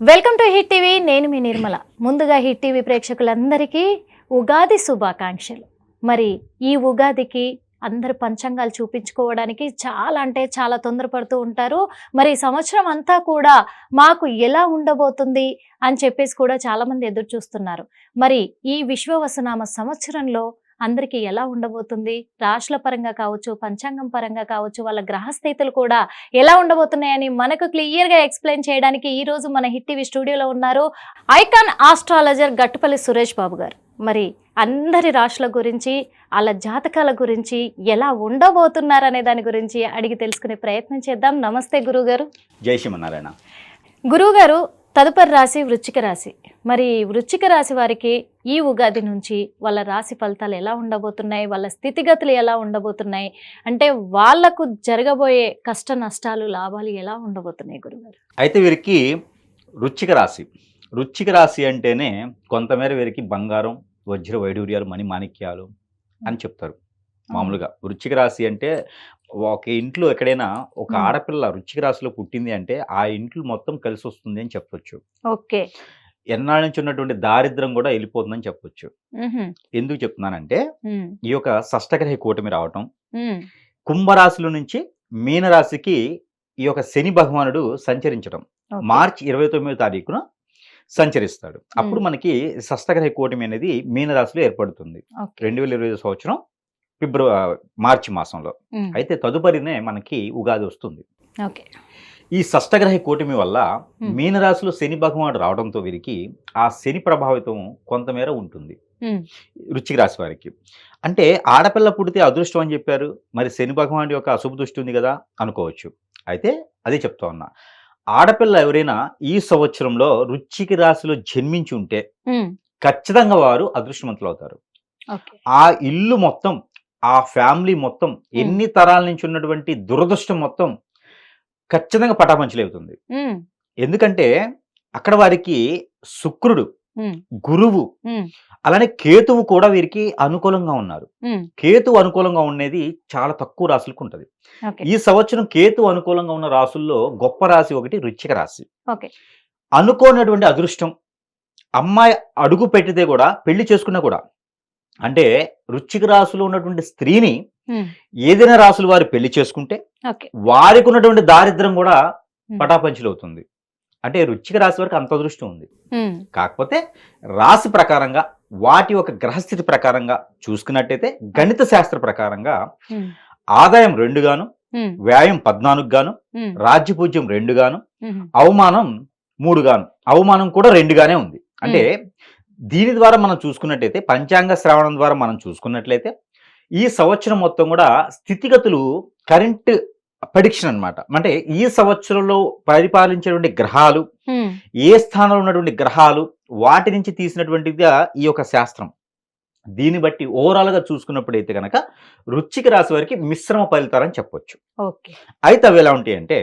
Welcome to hit TV నేను మీ నిర్మల. ముందుగా hit TV ప్రేక్షకులందరికీ ఉగాది శుభాకాంక్షలు. మరి ఈ ఉగాదికి అందరు పంచాంగాలు చూపించుకోవడానికి చాలా అంటే చాలా తొందరపడుతూ ఉంటారు. మరి సంవత్సరం అంతా కూడా మాకు ఎలా ఉండబోతుంది అని చెప్పేసి కూడా చాలామంది ఎదురు చూస్తున్నారు. మరి ఈ విశ్వవసనామ సంవత్సరంలో అందరికీ ఎలా ఉండబోతుంది? రాశుల పరంగా కావచ్చు పంచాంగం పరంగా కావచ్చు వాళ్ళ గ్రహస్థితులు కూడా ఎలా ఉండబోతున్నాయని మనకు క్లియర్గా ఎక్స్ప్లెయిన్ చేయడానికి ఈ రోజు మన హిట్ టీవీ స్టూడియోలో ఉన్నారు ఐకాన్ ఆస్ట్రాలజర్ గట్టుపల్లి సురేష్ బాబు గారు. మరి అందరి రాశుల గురించి వాళ్ళ జాతకాల గురించి ఎలా ఉండబోతున్నారు అనే దాని గురించి అడిగి తెలుసుకునే ప్రయత్నం చేద్దాం. నమస్తే గురుగారు. జై శ్రీమన్నారాయణ. గురువుగారు తదుపరి రాశి వృశ్చిక రాశి. మరి వృశ్చిక రాశి వారికి ఈ ఉగాది నుంచి వాళ్ళ రాశి ఫలితాలు ఎలా ఉండబోతున్నాయి? వాళ్ళ స్థితిగతులు ఎలా ఉండబోతున్నాయి? అంటే వాళ్ళకు జరగబోయే కష్ట నష్టాలు లాభాలు ఎలా ఉండబోతున్నాయి గురుగారు? అయితే వీరికి వృచ్చిక రాశి. వృచ్చిక రాశి అంటేనే కొంతమేర వీరికి బంగారం వజ్ర వైడూర్యాలు మణి మాణిక్యాలు అని చెప్తారు. మామూలుగా వృచ్చిక రాశి అంటే ఒక ఇంట్లో ఎక్కడైనా ఒక. ఆడపిల్ల వృచ్చిక రాశిలో పుట్టింది అంటే ఆ ఇంట్లో మొత్తం కలిసి వస్తుంది అని చెప్పొచ్చు ఓకే ఎన్నాళ్ళ నుంచి ఉన్నటువంటి దారిద్రం కూడా వెళ్ళిపోతుందని చెప్పొచ్చు. ఎందుకు చెప్తున్నానంటే. ఈ యొక్క షష్టగ్రహ కూటమి రావటం. కుంభరాశిలో నుంచి మీనరాశికి ఈ యొక్క శని భగవానుడు సంచరించడం. మార్చ్ ఇరవై తొమ్మిదో తారీఖున సంచరిస్తాడు అప్పుడు. మనకి షష్టగ్రహ కూటమి అనేది మీనరాశిలో ఏర్పడుతుంది. రెండు వేల ఇరవై సంవత్సరం ఫిబ్రవరి మార్చి మాసంలో. అయితే తదుపరినే మనకి ఉగాది వస్తుంది ఓకే. ఈ షష్టగ్రహ కూటమి వల్ల. మీనరాశిలో శని భగవానుడు రావడంతో వీరికి ఆ శని ప్రభావితం కొంతమేర ఉంటుంది మ్. వృశ్చిక రాశి వారికి అంటే ఆడపిల్ల పుడితే అదృష్టం అని చెప్పారు మరి శని భగవానుడి యొక్క అశుభ దృష్టి ఉంది కదా అనుకోవచ్చు అయితే అదే చెప్తా ఉన్నా ఆడపిల్ల ఎవరైనా ఈ సంవత్సరంలో వృశ్చిక రాశిలో జన్మించి ఉంటే. ఖచ్చితంగా వారు అదృష్టవంతులు అవుతారు. ఆ ఇల్లు మొత్తం ఆ ఫ్యామిలీ మొత్తం ఎన్ని తరాల నుంచి ఉన్నటువంటి దురదృష్టం మొత్తం ఖచ్చితంగా పటాపంచలేవుతుంది. ఎందుకంటే అక్కడ వారికి శుక్రుడు. గురువు. అలానే కేతువు కూడా వీరికి అనుకూలంగా ఉన్నారు మ్. కేతు అనుకూలంగా ఉండేది చాలా తక్కువ రాశులకు ఉంటుంది. ఈ సంవత్సరం కేతు అనుకూలంగా ఉన్న రాశుల్లో గొప్ప రాశి ఒకటి వృశ్చిక రాశి. అనుకోనటువంటి అదృష్టం అమ్మాయి అడుగు పెట్టితే కూడా పెళ్ళి చేసుకున్నా కూడా అంటే వృశ్చిక రాశిలో ఉన్నటువంటి స్త్రీని. ఏదైనా రాశులు వారు పెళ్ళి చేసుకుంటే. వారికి ఉన్నటువంటి దారిద్రం కూడా. పటాపంచలవుతుంది అంటే వృశ్చిక రాశి వరకు అంత అదృష్టం ఉంది. కాకపోతే రాశి ప్రకారంగా వాటి యొక్క గ్రహస్థితి ప్రకారంగా చూసుకున్నట్టయితే గణిత శాస్త్ర ప్రకారంగా. ఆదాయం రెండు గాను. వ్యాయం పద్నాలుగు గాను. రాజ్యపూజ్యం రెండు గాను. అవమానం మూడు గాను అవమానం కూడా రెండుగానే ఉంది అంటే దీని ద్వారా మనం చూసుకున్నట్టయితే పంచాంగ శ్రావణం ద్వారా మనం చూసుకున్నట్లయితే ఈ సంవత్సరం మొత్తం కూడా స్థితిగతులు కరెంట్ ప్రడిక్షన్ అన్నమాట అంటే ఈ సంవత్సరంలో పరిపాలించేటువంటి గ్రహాలు. ఏ స్థానంలో ఉన్నటువంటి గ్రహాలు వాటి నుంచి తీసినటువంటిదిగా ఈ యొక్క శాస్త్రం దీన్ని బట్టి ఓవరాల్గా చూసుకున్నప్పుడు అయితే కనుక వృశ్చిక రాశి వారికి మిశ్రమ ఫలితాలని చెప్పొచ్చు ఓకే. అయితే అవి ఎలా ఉంటాయి అంటే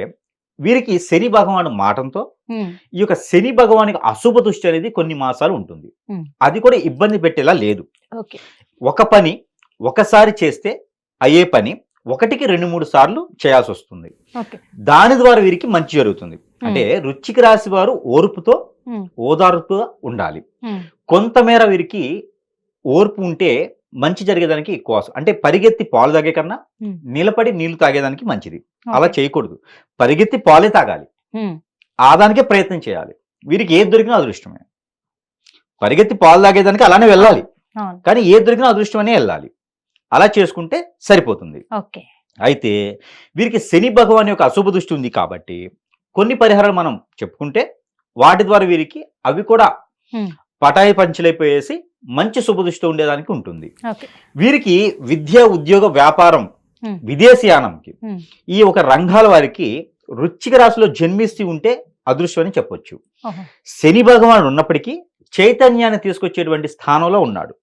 వీరికి శని భగవాను మాటంతో. ఈ యొక్క శని భగవానికి అశుభ దృష్టి అనేది కొన్ని మాసాలు ఉంటుంది. అది కూడా ఇబ్బంది పెట్టేలా లేదు. ఒక పని ఒకసారి చేస్తే అయ్యే పని ఒకటికి రెండు మూడు సార్లు చేయాల్సి వస్తుంది. దాని ద్వారా వీరికి మంచి జరుగుతుంది అంటే వృశ్చిక రాశి వారు ఓర్పుతో. ఓదార్పుగా ఉండాలి. కొంతమేర వీరికి ఓర్పు ఉంటే మంచి జరిగేదానికి ఎక్కువ అవసరం. అంటే పరిగెత్తి పాలు తాగే కన్నా. నిలబడి నీళ్ళు తాగేదానికి మంచిది అలా. చేయకూడదు పరిగెత్తి పాలే తాగాలి. ఆదానికే ప్రయత్నం చేయాలి వీరికి ఏది దొరికినా అదృష్టమే పరిగెత్తి పాలు తాగేదానికి అలానే వెళ్ళాలి. కానీ ఏది దొరికినా అదృష్టమనే వెళ్ళాలి అలా చేసుకుంటే సరిపోతుంది. అయితే వీరికి శని భగవాన్ యొక్క అశుభ దృష్టి ఉంది కాబట్టి కొన్ని పరిహారాలు మనం చెప్పుకుంటే వాటి ద్వారా వీరికి అవి కూడా. పటాయి పంచలైపోయేసి మంచి శుభ దృష్టి ఉండేదానికి ఉంటుంది. వీరికి విద్య ఉద్యోగ వ్యాపారం. విదేశీయానంకి. ఈ ఒక రంగాల వారికి వృశ్చిక రాశిలో జన్మిస్తూ ఉంటే అదృష్టం అని చెప్పొచ్చు. శని భగవానుడు ఉన్నప్పటికీ చైతన్యాన్ని తీసుకొచ్చేటువంటి స్థానంలో ఉన్నాడు.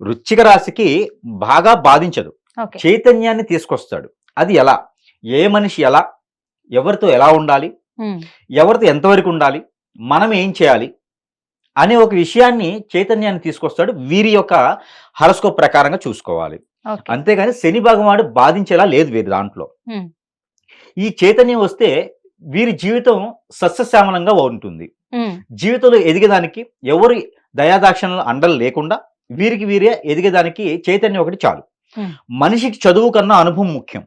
వృశ్చిక రాశికి బాగా బాధించదు. చైతన్యాన్ని తీసుకొస్తాడు అది ఎలా ఏ మనిషి ఎలా ఎవరితో ఎలా ఉండాలి. ఎవరితో ఎంతవరకు ఉండాలి మనం ఏం చేయాలి అనే ఒక విషయాన్ని చైతన్యాన్ని తీసుకొస్తాడు. వీరి యొక్క హరస్కోప్ ప్రకారంగా చూసుకోవాలి. అంతేగాని శని భగవానుడు బాధించేలా లేదు వీరి దాంట్లో. ఈ చైతన్యం వస్తే వీరి జీవితం సస్యశ్యామలంగా ఉంటుంది. జీవితంలో ఎదిగేదానికి ఎవరి దయాదాక్షణలు అండలు లేకుండా వీరికి వీరే ఎదిగేదానికి చైతన్యం ఒకటి చాలు. మనిషికి చదువు కన్నా అనుభవం ముఖ్యం.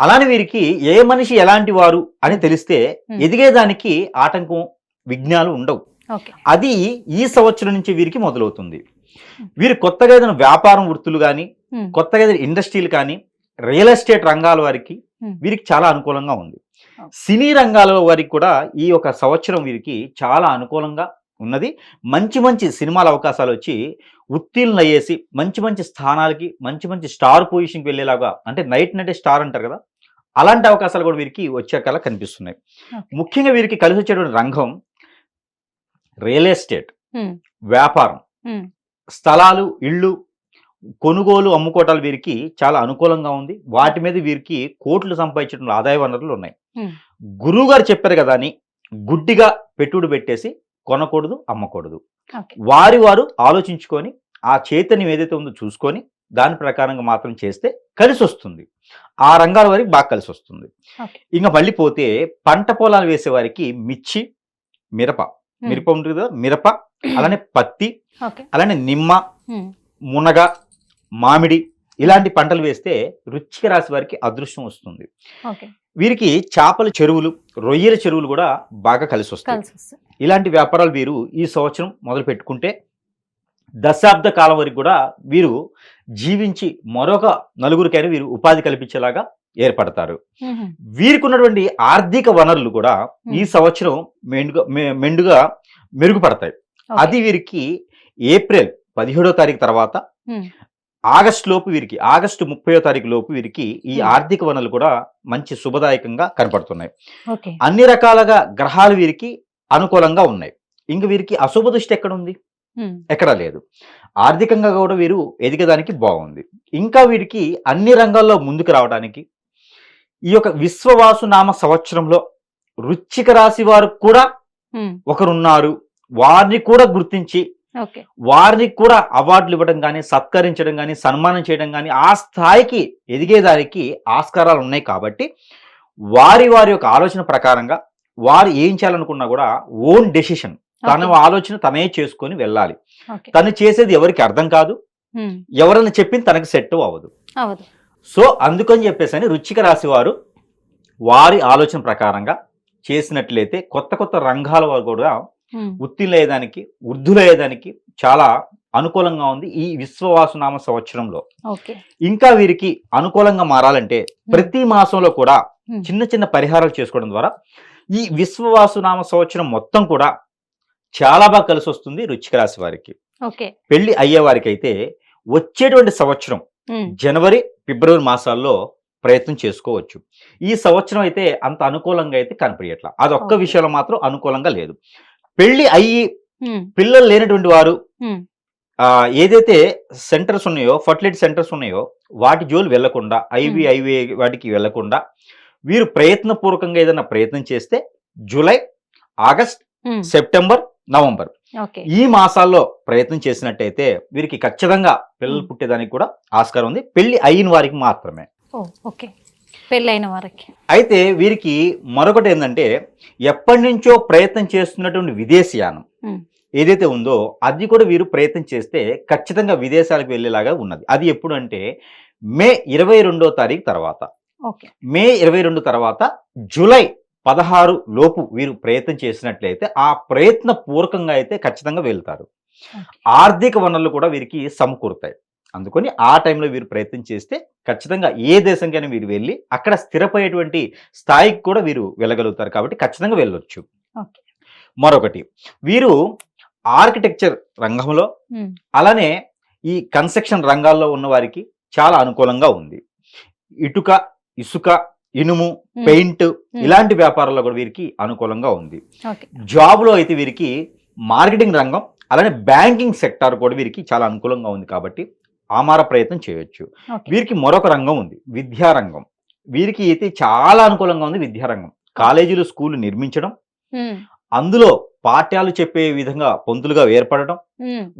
అలానే వీరికి ఏ మనిషి ఎలాంటి వారు అని తెలిస్తే. ఎదిగేదానికి ఆటంకం విఘ్నాలు ఉండవు. అది ఈ సంవత్సరం నుంచి వీరికి మొదలవుతుంది వీరు కొత్తగా ఏదైనా వ్యాపారం వృత్తులు కానీ కొత్తగా ఏదైనా ఇండస్ట్రీలు కానీ రియల్ ఎస్టేట్ రంగాల వారికి. వీరికి చాలా అనుకూలంగా ఉంది. సినీ రంగాల వారికి కూడా ఈ ఒక సంవత్సరం వీరికి చాలా అనుకూలంగా ఉన్నది మంచి మంచి సినిమాల అవకాశాలు వచ్చి ఉత్తీర్ణులు అయ్యేసి మంచి మంచి స్థానాలకి మంచి మంచి స్టార్ పొజిషన్కి వెళ్ళేలాగా అంటే నైట్ నైట్ స్టార్ అంటారు కదా అలాంటి అవకాశాలు కూడా వీరికి వచ్చేకలా కనిపిస్తున్నాయి Okay. ముఖ్యంగా వీరికి కలిసి వచ్చేటువంటి రంగం రియల్ ఎస్టేట్ వ్యాపారం స్థలాలు ఇళ్ళు కొనుగోలు అమ్ముకోవటాలు వీరికి చాలా అనుకూలంగా ఉంది. వాటి మీద వీరికి కోట్లు సంపాదించడం ఆదాయ వనరులు ఉన్నాయి. గురువు గారు చెప్పారు కదా అని గుడ్డిగా పెట్టుబడి పెట్టేసి కొనకూడదు అమ్మకూడదు. వారి వారు ఆలోచించుకొని ఆ చైతన్యం ఏదైతే ఉందో చూసుకొని దాని ప్రకారంగా మాత్రం చేస్తే కలిసి వస్తుంది. ఆ రంగాల వారికి బాగా కలిసి వస్తుంది. ఇంకా మళ్ళీ పోతే పంట పొలాలు వేసే వారికి మిర్చి మిరప మిరప ఉంటుంది కదా మిరప అలానే పత్తి అలానే నిమ్మ మునగ మామిడి ఇలాంటి పంటలు వేస్తే రుచిక రాశి వారికి అదృష్టం వస్తుంది. వీరికి చేపల చెరువులు రొయ్యల చెరువులు కూడా బాగా కలిసి వస్తాయి. ఇలాంటి వ్యాపారాలు వీరు ఈ సంవత్సరం మొదలు పెట్టుకుంటే దశాబ్ద కాలం వరకు కూడా వీరు జీవించి మరొక నలుగురికైనా వీరు ఉపాధి కల్పించేలాగా ఏర్పడతారు. వీరికి ఉన్నటువంటి ఆర్థిక వనరులు కూడా ఈ. సంవత్సరం మెండుగా మెండుగా మెరుగుపడతాయి. అది వీరికి ఏప్రిల్ పదిహేడో తారీఖు తర్వాత ఆగస్టు లోపు వీరికి ఆగస్టు ముప్పయో తారీఖు లోపు వీరికి ఈ. ఆర్థిక వనరులు కూడా మంచి శుభదాయకంగా కనపడుతున్నాయి. అన్ని రకాలుగా గ్రహాలు వీరికి అనుకూలంగా ఉన్నాయి. ఇంక వీరికి అశుభ దృష్టి ఎక్కడ ఉంది ఎక్కడా లేదు. ఆర్థికంగా కూడా వీరు ఎదిగడానికి బాగుంది. ఇంకా వీరికి అన్ని రంగాల్లో ముందుకు రావడానికి ఈ యొక్క విశ్వవాసు నామ సంవత్సరంలో వృశ్చిక రాశి వారు కూడా ఒకరున్నారు. వారిని కూడా గుర్తించి వారిని కూడా అవార్డులు ఇవ్వడం కానీ సత్కరించడం కానీ సన్మానం చేయడం కానీ ఆ స్థాయికి ఎదిగేదానికి ఆస్కారాలు ఉన్నాయి కాబట్టి వారి వారి యొక్క ఆలోచన ప్రకారంగా వారు ఏం చేయాలనుకున్నా కూడా ఓన్ డెసిషన్. తన. ఆలోచన తనే చేసుకొని వెళ్ళాలి. తను చేసేది ఎవరికి అర్థం కాదు. ఉమ్, ఎవరైనా చెప్పింది తనకు సెట్ అవ్వదు. సో అందుకని చెప్పేసి అని రుచిక రాశి వారు వారి ఆలోచన ప్రకారంగా చేసినట్లయితే కొత్త కొత్త రంగాల వారు కూడా ఉత్తీర్ణయ్యేదానికి వృద్ధులయ్యేదానికి చాలా అనుకూలంగా ఉంది ఈ విశ్వవాసునామ సంవత్సరంలో. ఇంకా వీరికి అనుకూలంగా మారాలంటే ప్రతి మాసంలో కూడా. చిన్న చిన్న పరిహారాలు చేసుకోవడం ద్వారా ఈ విశ్వవాసునామ సంవత్సరం మొత్తం కూడా చాలా బాగా కలిసి వస్తుంది రుచిక రాశి వారికి. ఓకే. పెళ్ళి అయ్యే వారికి అయితే వచ్చేటువంటి సంవత్సరం జనవరి ఫిబ్రవరి మాసాల్లో ప్రయత్నం చేసుకోవచ్చు. ఈ సంవత్సరం అయితే అంత అనుకూలంగా అయితే కనిపించట్లా అదొక్క. విషయంలో మాత్రం అనుకూలంగా లేదు. పెళ్ళి అయ్యి పిల్లలు లేనటువంటి వారు ఏదైతే సెంటర్స్ ఉన్నాయో ఫర్టిలిటీ సెంటర్స్ ఉన్నాయో వాటి జోలు వెళ్ళకుండా ఐవి. ఐవి వాటికి వెళ్ళకుండా వీరు ప్రయత్నపూర్వకంగా ఏదైనా ప్రయత్నం చేస్తే జూలై ఆగస్ట్ సెప్టెంబర్ నవంబర్. ఈ మాసాల్లో ప్రయత్నం చేసినట్టయితే వీరికి ఖచ్చితంగా పిల్లలు. పుట్టేదానికి కూడా ఆస్కారం ఉంది. పెళ్ళి అయిన వారికి మాత్రమే. ఓకే. పెళ్ళైన వారికి. అయితే వీరికి మరొకటి ఏంటంటే ఎప్పటి నుంచో ప్రయత్నం చేస్తున్నటువంటి విదేశీయానం. ఏదైతే ఉందో అది కూడా వీరు ప్రయత్నం చేస్తే ఖచ్చితంగా విదేశాలకు వెళ్ళేలాగా ఉన్నది. అది ఎప్పుడు అంటే మే ఇరవై రెండో తారీఖు తర్వాత. మే ఇరవై రెండు తర్వాత జూలై పదహారు లోపు వీరు ప్రయత్నం చేసినట్లయితే ఆ ప్రయత్న పూర్వకంగా అయితే ఖచ్చితంగా వెళ్తారు. ఆర్థిక వనరులు కూడా వీరికి సమకూరుతాయి. అందుకని ఆ టైంలో వీరు ప్రయత్నం చేస్తే ఖచ్చితంగా ఏ దేశంకైనా వీరు వెళ్ళి అక్కడ స్థిరపోయేటువంటి స్థాయికి కూడా వీరు వెళ్ళగలుగుతారు కాబట్టి ఖచ్చితంగా వెళ్ళొచ్చు. మరొకటి వీరు ఆర్కిటెక్చర్ రంగంలో అలానే ఈ కన్స్ట్రక్షన్ రంగాల్లో ఉన్న వారికి చాలా అనుకూలంగా ఉంది. ఇటుక ఇసుక ఇనుము పెయింట్ ఇలాంటి వ్యాపారాల్లో కూడా వీరికి అనుకూలంగా ఉంది. జాబ్లో అయితే వీరికి మార్కెటింగ్ రంగం అలానే బ్యాంకింగ్ సెక్టార్ కూడా వీరికి చాలా అనుకూలంగా ఉంది కాబట్టి ఆమార ప్రయత్నం చేయొచ్చు. వీరికి మరొక రంగం ఉంది విద్యారంగం వీరికి అయితే చాలా అనుకూలంగా ఉంది విద్యారంగం కాలేజీలు స్కూల్ నిర్మించడం. అందులో పాఠ్యాలు చెప్పే విధంగా పొంతులుగా ఏర్పడడం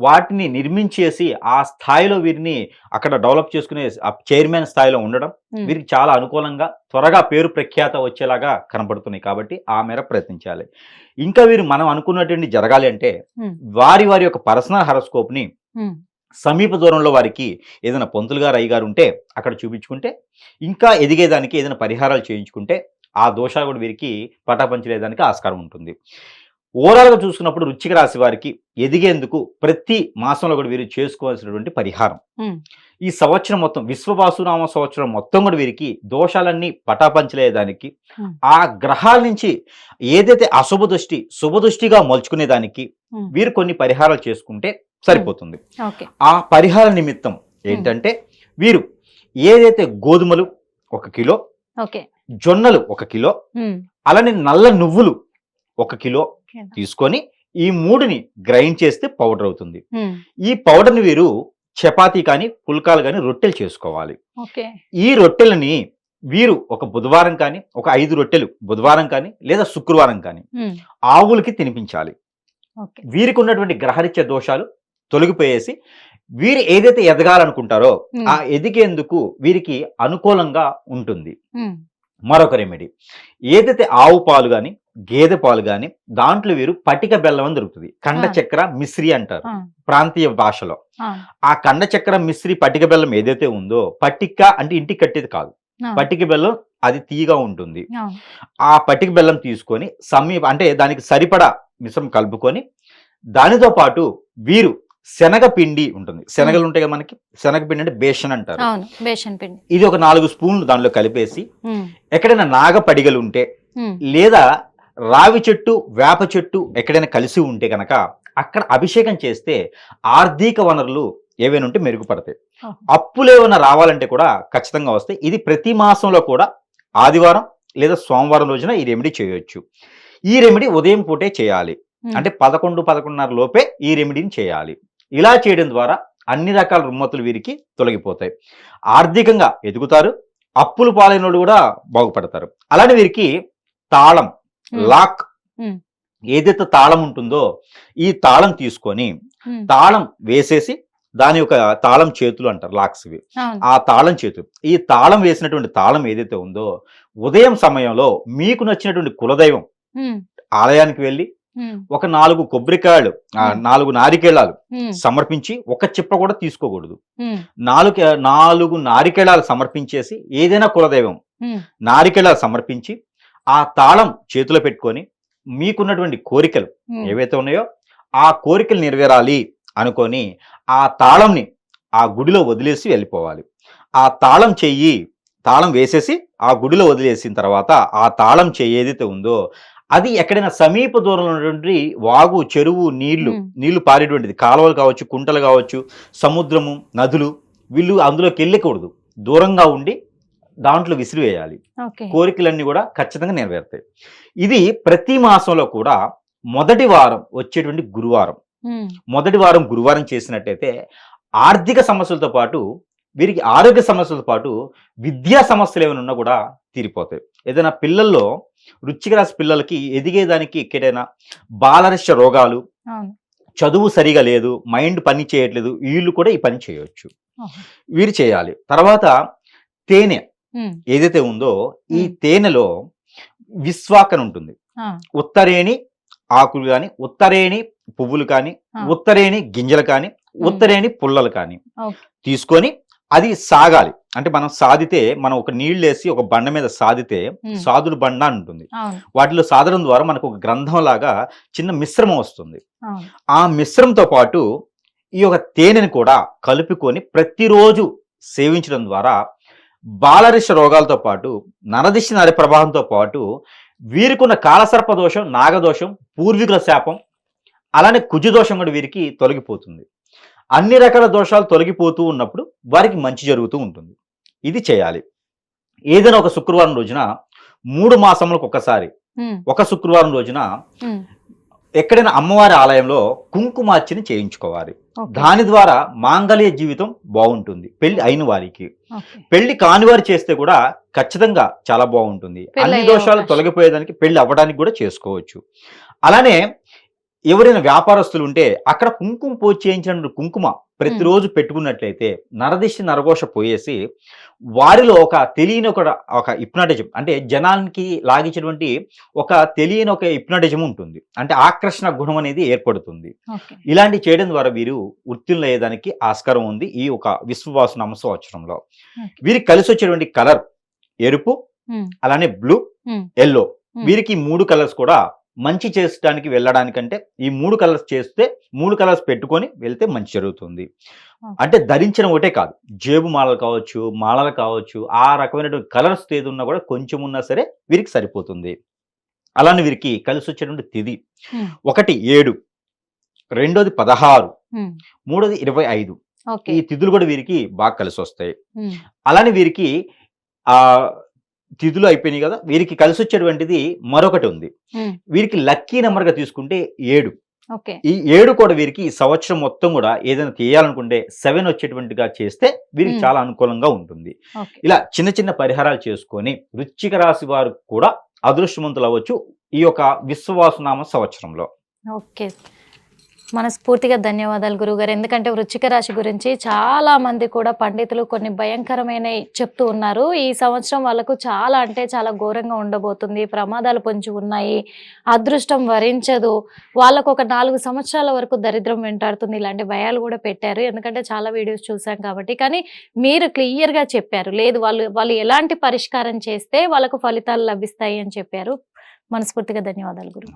వాటిని నిర్మించేసి ఆ స్థాయిలో వీరిని అక్కడ డెవలప్ చేసుకునే చైర్మన్ స్థాయిలో ఉండడం వీరికి చాలా అనుకూలంగా త్వరగా పేరు ప్రఖ్యాత వచ్చేలాగా కనబడుతున్నాయి కాబట్టి ఆ మేర ప్రయత్నించాలి. ఇంకా వీరు మనం అనుకున్నటువంటి జరగాలి అంటే వారి వారి యొక్క పర్సనల్ హరస్కోప్ని ఉమ్, సమీప దూరంలో వారికి ఏదైనా పొంతులు గారు అయ్య గారు ఉంటే అక్కడ చూపించుకుంటే ఇంకా ఎదిగేదానికి ఏదైనా పరిహారాలు చేయించుకుంటే ఆ దోషాలు కూడా వీరికి పటాపంచలేదానికి ఆస్కారం ఉంటుంది. ఓవరాల్గా చూసుకున్నప్పుడు రుచిక రాశి వారికి ఎదిగేందుకు ప్రతి మాసంలో కూడా వీరు చేసుకోవాల్సినటువంటి పరిహారం. ఈ సంవత్సరం మొత్తం విశ్వవాసునామ సంవత్సరం మొత్తం కూడా వీరికి దోషాలన్నీ పటాపంచలేదానికి. ఆ గ్రహాల నుంచి ఏదైతే అశుభ దృష్టి శుభ దృష్టిగా మలుచుకునే దానికి Hmm. వీరు కొన్ని పరిహారాలు చేసుకుంటే సరిపోతుంది. ఆ పరిహార నిమిత్తం ఏంటంటే వీరు ఏదైతే గోధుమలు ఒక కిలో జొన్నలు ఒక కిలో అలానే నల్ల నువ్వులు ఒక కిలో. తీసుకొని ఈ మూడుని గ్రైండ్ చేస్తే పౌడర్ అవుతుంది. ఈ పౌడర్ని వీరు చపాతీ కానీ పుల్కాలు కానీ రొట్టెలు చేసుకోవాలి. ఈ రొట్టెలని వీరు ఒక బుధవారం కానీ ఒక ఐదు రొట్టెలు బుధవారం కానీ లేదా శుక్రవారం కానీ ఆవులకి తినిపించాలి. వీరికి ఉన్నటువంటి గ్రహరీత్య దోషాలు తొలగిపోయేసి వీరు ఏదైతే ఎదగాలనుకుంటారో ఆ ఎదిగేందుకు వీరికి అనుకూలంగా ఉంటుంది. మరొక రెమెడీ ఏదైతే ఆవు పాలు కానీ గేదె పాలు కానీ దాంట్లో వీరు పటిక బెల్లం అని దొరుకుతుంది. కండ ఆ. చక్కెర మిశ్రి అంటారు. ప్రాంతీయ భాషలో. ఆ, కండ చక్కెర మిశ్రి పటిక బెల్లం ఏదైతే ఉందో పట్టిక అంటే ఇంటికి కట్టేది కాదు. ఆ, పట్టిక బెల్లం అది తీయగా ఉంటుంది. ఆ. పట్టిక బెల్లం తీసుకొని సమీప అంటే దానికి సరిపడా మిశ్రమం కలుపుకొని దానితో పాటు వీరు శనగపిండి ఉంటుంది. శనగలు ఉంటాయి కదా మనకి? శనగపిండి అంటే బేషన్ అంటారు. బేషన్ పిండి. ఇది ఒక నాలుగు స్పూన్లు దానిలో కలిపేసి ఎక్కడైనా నాగపడిగలు ఉంటే లేదా రావి చెట్టు వేప చెట్టు ఎక్కడైనా కలిసి ఉంటే కనుక అక్కడ అభిషేకం చేస్తే ఆర్థిక వనరులు ఏవైనా ఉంటే మెరుగుపడతాయి. అప్పులు ఏమైనా రావాలంటే కూడా ఖచ్చితంగా వస్తాయి. ఇది ప్రతి మాసంలో కూడా ఆదివారం లేదా సోమవారం రోజున ఈ రెమెడీ చేయొచ్చు. ఈ రెమెడీ ఉదయం పూటే చేయాలి. అంటే పదకొండు పదకొండున్నర లోపే ఈ రెమెడీని చేయాలి. ఇలా చేయడం ద్వారా అన్ని రకాల రుమ్మతులు వీరికి తొలగిపోతాయి. ఆర్థికంగా ఎదుగుతారు అప్పులు పాలైన కూడా బాగుపడతారు. అలానే వీరికి తాళం లాక్. ఏదైతే తాళం ఉంటుందో ఈ తాళం తీసుకొని తాళం వేసేసి దాని యొక్క తాళం చేతులు అంటారు లాక్స్ ఇవి. ఆ తాళం చేతులు. ఈ తాళం వేసినటువంటి తాళం ఏదైతే ఉందో ఉదయం సమయంలో మీకు నచ్చినటువంటి కులదైవం ఆలయానికి వెళ్ళి ఒక నాలుగు కొబ్బరికాయలు ఆ. నాలుగు నారికేళాలు సమర్పించి ఒక చిప్ప కూడా తీసుకోకూడదు. నాలుగు నాలుగు నారికేళాలు సమర్పించేసి ఏదైనా కులదైవం నారికేళాలు సమర్పించి ఆ తాళం చేతిలో పెట్టుకొని మీకున్నటువంటి కోరికలు ఏవైతే ఉన్నాయో ఆ కోరికలు నెరవేరాలి అనుకొని ఆ తాళంని ఆ గుడిలో వదిలేసి వెళ్ళిపోవాలి. ఆ తాళం చెయ్యి తాళం వేసేసి ఆ గుడిలో వదిలేసిన తర్వాత ఆ తాళం చెయ్యి ఏదైతే ఉందో అది ఎక్కడైనా సమీప దూరంలో ఉన్నటువంటి వాగు చెరువు నీళ్ళు. నీళ్ళు పారేటువంటిది. కాలువలు కావచ్చు కుంటలు కావచ్చు సముద్రము నదులు వీళ్ళు అందులోకి వెళ్ళకూడదు. దూరంగా ఉండి దాంట్లో విసిరివేయాలి. కోరికలన్నీ కూడా ఖచ్చితంగా నెరవేరుతాయి. ఇది ప్రతి మాసంలో కూడా మొదటి వారం వచ్చేటువంటి గురువారం. మొదటి వారం గురువారం చేసినట్టయితే ఆర్థిక సమస్యలతో పాటు వీరికి ఆరోగ్య సమస్యలతో పాటు విద్యా సమస్యలు ఏమైనా ఉన్నా కూడా తీరిపోతాయి ఏదైనా పిల్లల్లో రుచిక రాసి పిల్లలకి ఎదిగేదానికి ఎక్కడైనా బాలరిష్ట రోగాలు చదువు సరిగా లేదు మైండ్ పని చేయట్లేదు వీళ్ళు కూడా ఈ పని చేయొచ్చు ఓహో. వీరు చేయాలి తర్వాత తేనె ఏదైతే ఉందో ఈ. తేనెలో విశ్వాకన్ ఉంటుంది ఉత్తరేణి ఆకులు కానీ ఉత్తరేణి పువ్వులు కానీ. ఉత్తరేణి గింజలు కానీ ఉత్తరేణి పుల్లలు కానీ. తీసుకొని అది సాగాలి. అంటే మనం సాదితే మనం ఒక నీళ్ళు వేసి ఒక బండ మీద మ్మ్. సాదుల బండ అవును. వాటిలో సాధనం ద్వారా మనకు ఒక గ్రంథం లాగా చిన్న మిశ్రమం వస్తుంది. ఆ మిశ్రమంతో పాటు ఈ యొక్క తేనెని కూడా కలుపుకొని ప్రతిరోజు సేవించడం ద్వారా బాలరిష రోగాలతో పాటు నరదిశ నర ప్రభావంతో పాటు వీరికున్న కాలసర్ప దోషం నాగదోషం పూర్వీకుల శాపం అలానే కుజదోషం కూడా వీరికి తొలగిపోతుంది. అన్ని రకాల దోషాలు తొలగిపోతూ ఉన్నప్పుడు వారికి మంచి జరుగుతూ ఉంటుంది. ఇది చేయాలి. ఏదైనా ఒక శుక్రవారం రోజున మూడు మాసములకు ఒకసారి ఒక శుక్రవారం రోజున ఎక్కడైనా అమ్మవారి ఆలయంలో కుంకుమార్చన చేయించుకోవాలి. దాని ద్వారా మాంగళ్య జీవితం బాగుంటుంది. పెళ్ళి అయిన వారికి. పెళ్ళి కాని వారు చేస్తే కూడా ఖచ్చితంగా చాలా బాగుంటుంది. అన్ని దోషాలు. తొలగిపోయేదానికి పెళ్ళి అవ్వడానికి కూడా చేసుకోవచ్చు. అలానే ఎవరైనా వ్యాపారస్తులు ఉంటే అక్కడ కుంకుమ పోసి చేయించిన కుంకుమ ప్రతిరోజు పెట్టుకున్నట్లయితే నరదిష్టి నరఘోష పోయేసి వారిలో ఒక తెలియని ఒక ఒక హిప్నాటిజం అంటే జనానికి లాగించేటువంటి ఒక తెలియని ఒక హిప్నాటిజం ఉంటుంది అంటే ఆకర్షణ గుణం అనేది ఏర్పడుతుంది ఇలాంటి చేయడం ద్వారా వీరు వృత్తులు అయ్యేదానికి ఆస్కారం ఉంది ఈ ఒక విశ్వవాసు నామ సంవత్సరంలో. వీరికి కలిసి వచ్చేటువంటి కలర్ ఎరుపు. అలానే బ్లూ. ఎల్లో. వీరికి మూడు కలర్స్ కూడా మంచి చేసడానికి వెళ్ళడానికంటే ఈ మూడు కలర్స్ చేస్తే మూడు కలర్స్ పెట్టుకొని వెళ్తే మంచి జరుగుతుంది. అంటే ధరించడం ఒకటే కాదు. జేబు మాలలు కావచ్చు మాలలు కావచ్చు ఆ రకమైనటువంటి కలర్స్ ఏది ఉన్నా కూడా కొంచెం ఉన్నా సరే వీరికి సరిపోతుంది. అలానే వీరికి కలిసి వచ్చేటువంటి తిది. ఒకటి ఏడు రెండోది పదహారు మూడోది ఇరవై ఐదు. ఈ తిథులు కూడా వీరికి బాగా కలిసి వస్తాయి అలానే వీరికి ఆ తిథులు అయిపోయినాయి కదా వీరికి కలిసి వచ్చేటువంటిది మరొకటి ఉంది. వీరికి లక్కీ నెంబర్గా తీసుకుంటే ఏడు. ఈ ఏడు కూడా వీరికి ఈ సంవత్సరం మొత్తం కూడా ఏదైనా తీయాలనుకుంటే సెవెన్ వచ్చేటువంటిగా చేస్తే వీరికి. చాలా అనుకూలంగా ఉంటుంది. ఇలా చిన్న చిన్న పరిహారాలు చేసుకొని వృశ్చిక రాశి వారు కూడా అదృష్టవంతులు అవ్వచ్చు ఈ యొక్క విశ్వవాసునామ సంవత్సరంలో. ఓకే. మనస్ఫూర్తిగా ధన్యవాదాలు గురుగారు ఎందుకంటే వృచ్చిక రాశి గురించి చాలా మంది కూడా పండితులు కొన్ని భయంకరమైన చెప్తూ ఉన్నారు. ఈ సంవత్సరం వాళ్ళకు చాలా అంటే చాలా ఘోరంగా ఉండబోతుంది. ప్రమాదాలు పొంచి ఉన్నాయి. అదృష్టం వరించదు. వాళ్ళకు ఒక నాలుగు సంవత్సరాల వరకు దరిద్రం వెంటాడుతుంది. ఇలాంటి భయాలు కూడా పెట్టారు. ఎందుకంటే చాలా వీడియోస్ చూసాం కాబట్టి. కానీ మీరు క్లియర్గా చెప్పారు. లేదు వాళ్ళు వాళ్ళు ఎలాంటి పరిష్కారం చేస్తే వాళ్ళకు ఫలితాలు లభిస్తాయి అని చెప్పారు. మనస్ఫూర్తిగా ధన్యవాదాలు గురు